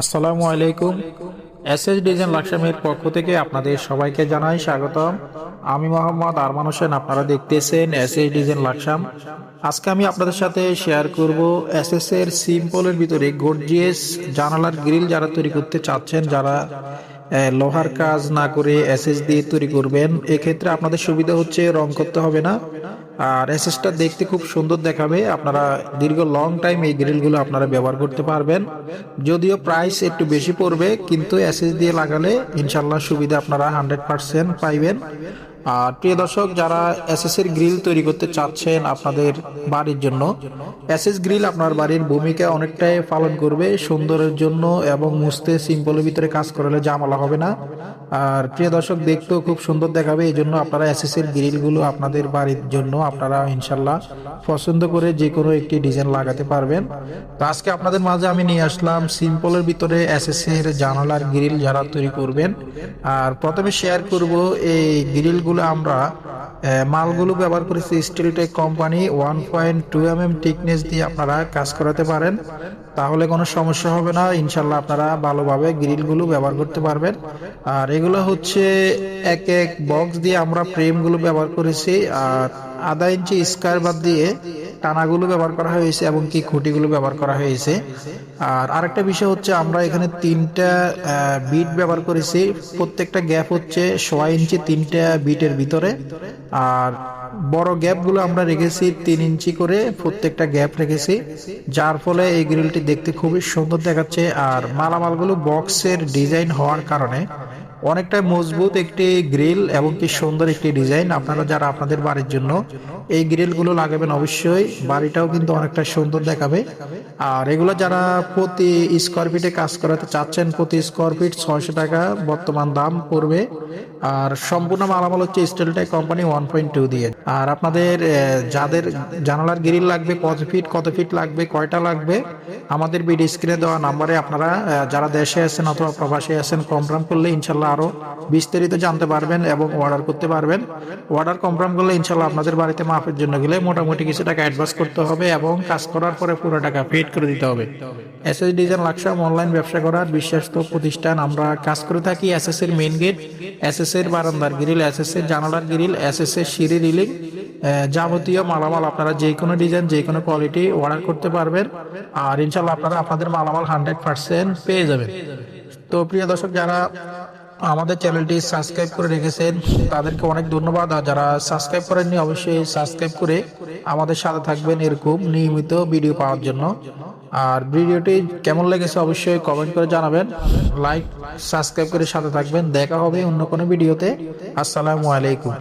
আসসালামু আলাইকুম। S S design লাকসামের পক্ষ থেকে আপনাদের সবাইকে জানাই স্বাগতম। আমি মোহাম্মদ আরমান হোসেন, আপনারা দেখতেছেন এস এস ডিজাইন লাকসাম আজকে আমি আপনাদের সাথে শেয়ার করব এস এস এর সিম্পলের ভিতরে গর্জিয়াস জানালার গ্রিল যারা তৈরি করতে চাচ্ছেন, যারা লোহার কাজ না করে এসএস দিয়ে তৈরি করবেন, এক্ষেত্রে আপনাদের সুবিধা হচ্ছে রং করতে হবে না। আর এসএসটা দেখতে খুব সুন্দর দেখাবে। আপনারা দীর্ঘ লং টাইম এই গ্রিলগুলো আপনারা ব্যবহার করতে পারবেন। যদিও প্রাইস একটু বেশি পড়বে, কিন্তু এসএস দিয়ে লাগালে ইনশাল্লাহ সুবিধা আপনারা হান্ড্রেড পার্সেন্ট পাইবেন। আর প্রিয় দর্শক, যারা এসএস এর গ্রিল তৈরি করতে চাচ্ছেন আপনাদের বাড়ির জন্য এসএস গ্রিল আপনার বাড়ির ভূমিকা অনেকটাই পালন করবে সুন্দরের জন্য এবং মুছতে সিম্পলের ভিতরে কাজ করলে জামালা হবে না। আর প্রিয় দর্শক, দেখতেও খুব সুন্দর দেখাবে এই জন্য আপনারা এসএস এর গ্রিলগুলো আপনাদের বাড়ির জন্য আপনারা ইনশাল্লাহ পছন্দ করে যে কোনো একটি ডিজাইন লাগাতে পারবেন। তো আজকে আপনাদের মাঝে আমি নিয়ে আসলাম সিম্পলের ভিতরে এসএস এর জানালার গ্রিল যারা তৈরি করবেন। আর প্রথমে শেয়ার করব এই গ্রিলগুলো আমরা মালগুলো ব্যবহার করেছি Steeltech company one point two M M thickness দিয়ে আপনারা কাজ করাতে পারেন। তাহলে কোনো সমস্যা হবে না, ইনশাল্লাহ আপনারা ভালোভাবে গ্রিলগুলো ব্যবহার করতে পারবেন। আর এগুলো হচ্ছে এক এক বক্স দিয়ে আমরা ফ্রেমগুলো ব্যবহার করেছি, আর আধা ইঞ্চি স্কোয়ার বাদ দিয়ে টানাগুলো ব্যবহার করা হয়েছে এবং কি খুঁটিগুলো ব্যবহার করা হয়েছে। আর আরেকটা বিষয় হচ্ছে আমরা এখানে তিনটা বিট ব্যবহার করেছি। প্রত্যেকটা গ্যাপ হচ্ছে সোয়া ইঞ্চি তিনটা বিটের ভিতরে। আর বড় গ্যাপগুলো আমরা রেখেছি তিন ইঞ্চি করে প্রত্যেকটা গ্যাপ রেখেছি। যার ফলে এই গ্রিলটি দেখতে খুবই সুন্দর দেখাচ্ছে। আর মালামালগুলো বক্সের ডিজাইন হওয়ার কারণে অনেকটা মজবুত একটি গ্রিল এবং কি সুন্দর একটি ডিজাইন। আপনারা যারা আপনাদের বাড়ির জন্য এই গ্রিলগুলো লাগাবেন অবশ্যই। বাড়িটাও কিন্তু অনেকটা সুন্দর দেখাবে। আর এগুলো যারা প্রতি স্কোয়ার ফিটে কাজ করাতে চাচ্ছেন, প্রতি স্কোয়ার ফিট ছয়শো টাকা বর্তমান দাম পড়বে। আর সম্পূর্ণ মালামাল হচ্ছে স্টিলটাই কোম্পানি ওয়ান পয়েন্ট টু দিয়ে। আর আপনাদের যাদের জানালার গ্রিল লাগবে, কত ফিট কত ফিট লাগবে, কয়টা লাগবে, আমাদের বিডি স্ক্রিনে দেওয়া নাম্বারে আপনারা যারা দেশে আছেন অথবা প্রবাসে আছেন কনফার্ম করলে ইনশাল্লাহ আরও বিস্তারিত জানতে পারবেন এবং অর্ডার করতে পারবেন। অর্ডার কনফার্ম করলে ইনশাল্লাহ আপনাদের বাড়িতে মাপের জন্য গেলে মোটামুটি কিছু টাকা অ্যাডভান্স করতে হবে এবং কাজ করার পরে পুরো টাকা পেড করে দিতে হবে। S S design Laksam online ব্যবসা করার বিশ্বস্ত প্রতিষ্ঠান। আমরা কাজ করে থাকি এস এস এর মেইন গেট এস এস এর বারান্দার গ্রিল এস এর জানালার গ্রিল এস এস এর সিঁড়ি রিলিং যাবতীয় মালামাল আপনারা যে কোনো ডিজাইন যে কোনো কোয়ালিটি অর্ডার করতে পারবেন। আর ইনশাল্লাহ আপনারা আপনাদের মালামাল হান্ড্রেড পার্সেন্ট পেয়ে যাবেন। তো প্রিয় দর্শক, যারা আমাদের চ্যানেলটি সাবস্ক্রাইব করে রেখেছেন। তাদেরকে অনেক ধন্যবাদ। আর যারা সাবস্ক্রাইব করেননি, অবশ্যই সাবস্ক্রাইব করে আমাদের সাথে থাকবেন এরকম নিয়মিত ভিডিও পাওয়ার জন্য। আর ভিডিওটি কেমন লেগেছে অবশ্যই কমেন্ট করে জানাবেন। লাইক সাবস্ক্রাইব করে সাথে থাকবেন। দেখা হবে অন্য কোনো ভিডিওতে। আসসালামু আলাইকুম।